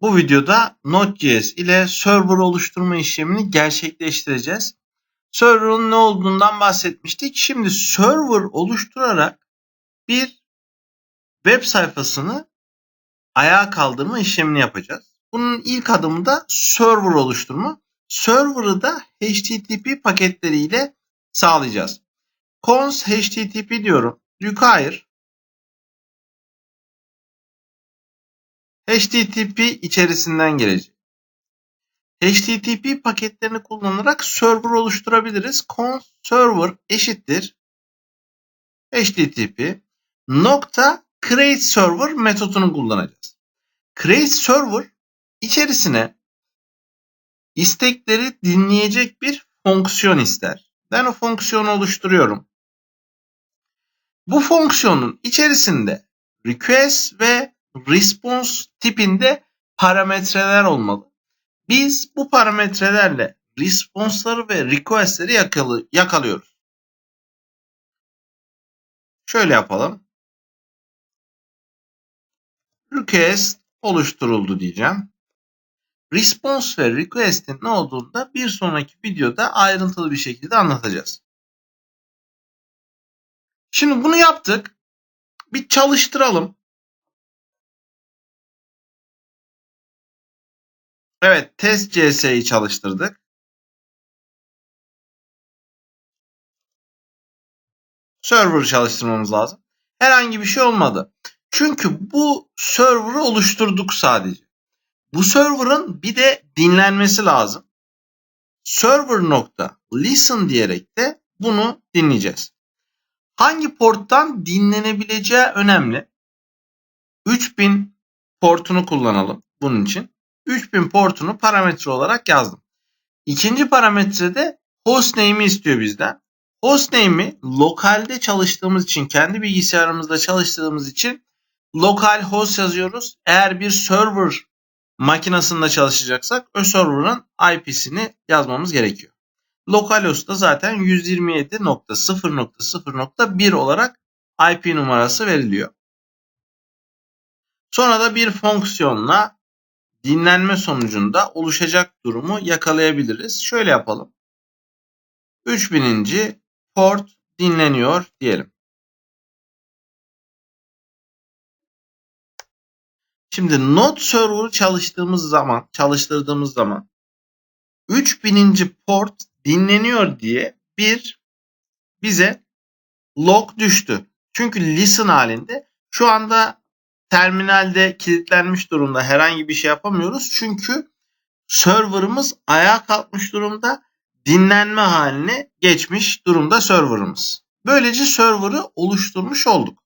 Bu videoda Node.js ile server oluşturma işlemini gerçekleştireceğiz. Server'ın ne olduğundan bahsetmiştik. Şimdi server oluşturarak bir web sayfasını ayağa kaldırma işlemini yapacağız. Bunun ilk adımı da server oluşturma. Server'ı da HTTP paketleriyle sağlayacağız. cons http diyorum. Require HTTP içerisinden gelecek. HTTP paketlerini kullanarak server oluşturabiliriz. Const server eşittir HTTP nokta create server metodunu kullanacağız. Create server içerisine istekleri dinleyecek bir fonksiyon ister. Ben o fonksiyonu oluşturuyorum. Bu fonksiyonun içerisinde request ve response tipinde parametreler olmalı. Biz bu parametrelerle response'ları ve request'leri yakalı, yakalıyoruz. Şöyle yapalım. Request oluşturuldu diyeceğim. Response ve request'in ne olduğunu da bir sonraki videoda ayrıntılı bir şekilde anlatacağız. Şimdi bunu yaptık. Bir çalıştıralım. Evet test CS'yi çalıştırdık. Server çalıştırmamız lazım. Herhangi bir şey olmadı. Çünkü bu server'ı oluşturduk sadece. Bu server'ın bir de dinlenmesi lazım. Server nokta listen diyerek de bunu dinleyeceğiz. Hangi porttan dinlenebileceği önemli. 3000 portunu kullanalım bunun için. 3000 portunu parametre olarak yazdım. İkinci parametrede hostname'i istiyor bizden. Hostname'i lokalde çalıştığımız için, kendi bilgisayarımızda çalıştığımız için lokal host yazıyoruz. Eğer bir server makinasında çalışacaksak o server'ın IP'sini yazmamız gerekiyor. Localhost da zaten 127.0.0.1 olarak IP numarası veriliyor. Sonra da bir fonksiyonla dinlenme sonucunda oluşacak durumu yakalayabiliriz. Şöyle yapalım. 3000. port dinleniyor diyelim. Şimdi Node server'ı çalıştığımız zaman, çalıştırdığımız zaman 3000. port dinleniyor diye bir bize log düştü. Çünkü listen halinde şu anda terminalde kilitlenmiş durumda herhangi bir şey yapamıyoruz. Çünkü serverımız ayağa kalkmış durumda dinlenme haline geçmiş durumda serverımız. Böylece server'ı oluşturmuş olduk.